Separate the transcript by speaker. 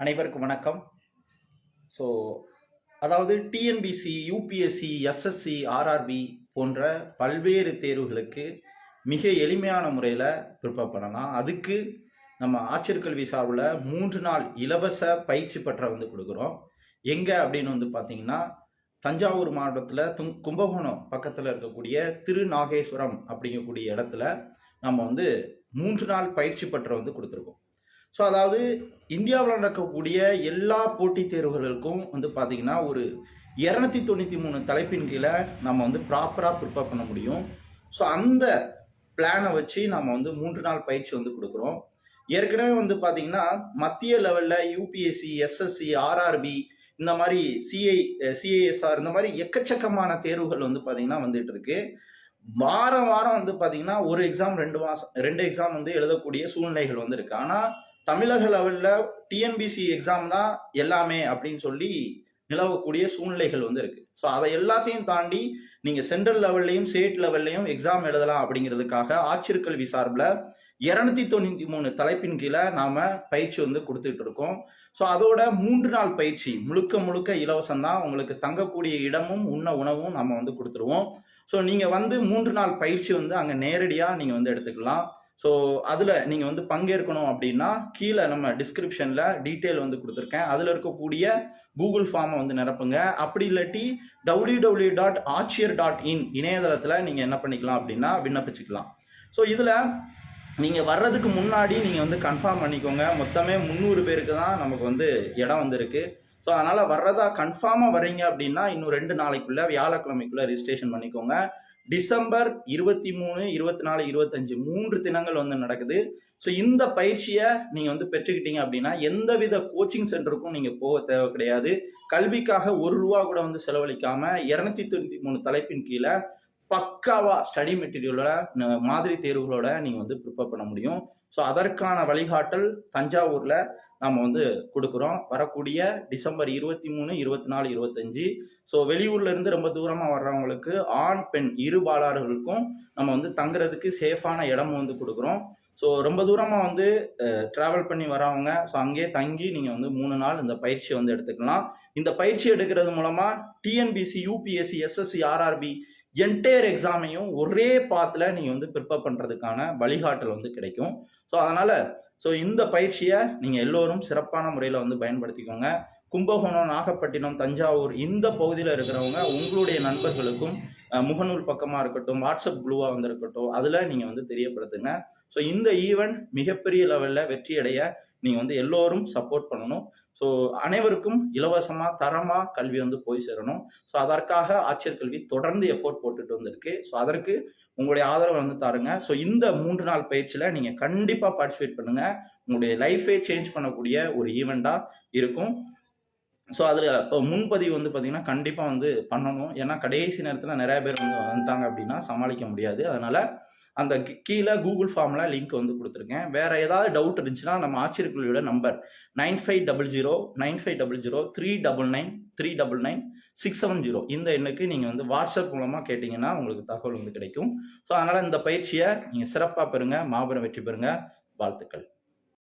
Speaker 1: அனைவருக்கும் வணக்கம். ஸோ அதாவது டிஎன்பிசி யூபிஎஸ்சி எஸ்எஸ்சி ஆர்ஆர்பி போன்ற பல்வேறு தேர்வுகளுக்கு மிக எளிமையான முறையில் ப்ரிப்பேர் பண்ணலாம். அதுக்கு நம்ம ஆட்சியர் சார்பில் மூன்று நாள் இலவச பயிற்சி பற்ற வந்து கொடுக்குறோம். எங்கே அப்படின்னு வந்து பார்த்தீங்கன்னா தஞ்சாவூர் மாவட்டத்தில் தும் கும்பகோணம் பக்கத்தில் இருக்கக்கூடிய திருநாகேஸ்வரம் அப்படிங்கக்கூடிய இடத்துல நம்ம வந்து மூன்று நாள் பயிற்சி பற்ற வந்து கொடுத்துருக்கோம். ஸோ அதாவது இந்தியாவில் நடக்கக்கூடிய எல்லா போட்டித் தேர்வுகளுக்கும் வந்து பார்த்தீங்கன்னா ஒரு இரநூத்தி தொண்ணூற்றி மூணு தலைப்பின் கீழே நம்ம வந்து ப்ராப்பராக ப்ரிப்பேர் பண்ண முடியும். ஸோ அந்த பிளானை வச்சு நம்ம வந்து மூன்று நாள் பயிற்சி வந்து கொடுக்குறோம். ஏற்கனவே வந்து பார்த்தீங்கன்னா மத்திய லெவலில் யூபிஎஸ்சி எஸ்எஸ்சி ஆர்ஆர்பி இந்த மாதிரி சிஐ சிஐஎஸ்ஆர் இந்த மாதிரி எக்கச்சக்கமான தேர்வுகள் வந்து பார்த்தீங்கன்னா வந்துட்டு இருக்கு. வாரம் வாரம் வந்து பார்த்தீங்கன்னா ஒரு எக்ஸாம் ரெண்டு மாசம் ரெண்டு எக்ஸாம் வந்து எழுதக்கூடிய சூழ்நிலைகள் வந்து இருக்கு. ஆனால் தமிழக லெவலில் டிஎன்பிசி எக்ஸாம் தான் எல்லாமே அப்படின்னு சொல்லி நிலவக்கூடிய சூழ்நிலைகள் வந்து இருக்கு. ஸோ அதை எல்லாத்தையும் தாண்டி நீங்க சென்ட்ரல் லெவல்லையும் ஸ்டேட் லெவல்லையும் எக்ஸாம் எழுதலாம் அப்படிங்கிறதுக்காக ஆட்சியர்கல்வி சார்பில் இரநூத்தி தொண்ணூத்தி மூணு தலைப்பின் கீழே நாம பயிற்சி வந்து கொடுத்துட்டு இருக்கோம். ஸோ அதோட மூன்று நாள் பயிற்சி முழுக்க முழுக்க இலவசம் தான். உங்களுக்கு தங்கக்கூடிய இடமும் உண்ண உணவும் நம்ம வந்து கொடுத்துருவோம். ஸோ நீங்க வந்து மூன்று நாள் பயிற்சி வந்து அங்க நேரடியா நீங்க வந்து எடுத்துக்கலாம். ஸோ அதில் நீங்கள் வந்து பங்கேற்கணும் அப்படின்னா கீழே நம்ம டிஸ்கிரிப்ஷனில் டீட்டெயில் வந்து கொடுத்துருக்கேன். அதில் இருக்கக்கூடிய கூகுள் ஃபார்மை வந்து நிரப்புங்க. அப்படி இல்லாட்டி டபிள்யூ டபிள்யூ டாட் ஆட்சியர் டாட் இன் இணையதளத்தில் நீங்கள் என்ன பண்ணிக்கலாம் அப்படின்னா விண்ணப்பிச்சுக்கலாம். ஸோ இதில் நீங்கள் வர்றதுக்கு முன்னாடி நீங்கள் வந்து கன்ஃபார்ம் பண்ணிக்கோங்க. மொத்தமே முந்நூறு பேருக்கு தான் நமக்கு வந்து இடம் வந்திருக்கு. ஸோ அதனால் வர்றதா கன்ஃபார்மாக வரீங்க அப்படின்னா இன்னும் ரெண்டு நாளைக்குள்ளே வியாழக்கிழமைக்குள்ள ரிஜிஸ்ட்ரேஷன் பண்ணிக்கோங்க. டிசம்பர் இருபத்தி மூணு இருபத்தி நாலு இருபத்தஞ்சு மூன்று தினங்கள் வந்து நடக்குது. ஸோ இந்த பயிற்சியை நீங்கள் வந்து பெற்றுக்கிட்டீங்க அப்படின்னா எந்தவித கோச்சிங் சென்டருக்கும் நீங்கள் போக தேவை கிடையாது. கல்விக்காக ஒரு ரூபா கூட வந்து செலவழிக்காம இரநூத்தி தொண்ணூற்றி மூணு தலைப்பின் கீழே பக்காவா ஸ்டடி மெட்டீரியலோட ந- மாதிரி தேர்வுகளோட நீங்கள் வந்து ப்ரிப்பேர் பண்ண முடியும். ஸோ அதற்கான வழிகாட்டல் தஞ்சாவூர்ல நாம வந்து கொடுக்குறோம். வரக்கூடிய டிசம்பர் இருபத்தி மூணு இருபத்தி நாலு இருபத்தஞ்சு ஸோ வெளியூர்ல இருந்து ரொம்ப தூரமா வர்றவங்களுக்கு ஆண் பெண் இரு பாலாறுகளுக்கும் நம்ம வந்து தங்குறதுக்கு சேஃபான இடம் வந்து கொடுக்குறோம். ஸோ ரொம்ப தூரமாக வந்து ட்ராவல் பண்ணி வரவங்க ஸோ அங்கேயே தங்கி நீங்கள் வந்து மூணு நாள் இந்த பயிற்சியை வந்து எடுத்துக்கலாம். இந்த பயிற்சி எடுக்கிறது மூலமாக TNPSC UPSC SSC RRB entire எக்ஸாமையும் ஒரே பாத்தில் நீங்கள் வந்து ப்ரிப்பேர் பண்ணுறதுக்கான வழிகாட்டல் வந்து கிடைக்கும். ஸோ அதனால் ஸோ இந்த பயிற்சியை நீங்கள் எல்லோரும் சிறப்பான முறையில் வந்து பயன்படுத்திக்கோங்க. கும்பகோணம் நாகப்பட்டினம் தஞ்சாவூர் இந்த பகுதியில் இருக்கிறவங்க உங்களுடைய நண்பர்களுக்கும் முகநூல் பக்கமாக இருக்கட்டும் வாட்ஸ்அப் குழுவாக வந்திருக்கட்டும் அதில் நீங்கள் வந்து தெரியப்படுத்துங்க. ஸோ இந்த ஈவெண்ட் மிகப்பெரிய லெவலில் வெற்றியடைய நீங்கள் வந்து எல்லோரும் சப்போர்ட் பண்ணணும். ஸோ அனைவருக்கும் இலவசமாக தரமாக கல்வி வந்து போய் சேரணும். ஸோ அதற்காக ஆட்சியர் கல்வி தொடர்ந்து எஃபோர்ட் போட்டுட்டு வந்திருக்கு. ஸோ அதற்கு உங்களுடைய ஆதரவை வந்து தாருங்க. ஸோ இந்த மூன்று நாள் பயிற்சியில் நீங்கள் கண்டிப்பாக பார்ட்டிசிபேட் பண்ணுங்கள் உங்களுடைய லைஃபே சேஞ்ச் பண்ணக்கூடிய ஒரு ஈவெண்ட்டாக இருக்கும். ஸோ அதில் இப்போ முன்பதிவு வந்து பார்த்தீங்கன்னா கண்டிப்பாக வந்து பண்ணணும். ஏன்னா கடைசி நேரத்தில் நிறைய பேர் வந்து வந்துட்டாங்க அப்படின்னா சமாளிக்க முடியாது. அதனால் அந்த கீழே கூகுள் ஃபார்ம்ல லிங்க் வந்து கொடுத்துருக்கேன். வேற ஏதாவது டவுட் இருந்துச்சுன்னா நம்ம ஆச்சரியக்குழுவியோட number nine five double zero nine five double zero three double nine three double nine six seven zero இந்த எண்ணுக்கு நீங்கள் வந்து வாட்ஸ்அப் மூலமாக கேட்டிங்கன்னா உங்களுக்கு தகவல் வந்து கிடைக்கும். ஸோ அதனால் இந்த பயிற்சியை நீங்கள் சிறப்பாக பெறுங்க மாபெரும் வெற்றி பெறுங்க. வாழ்த்துக்கள்.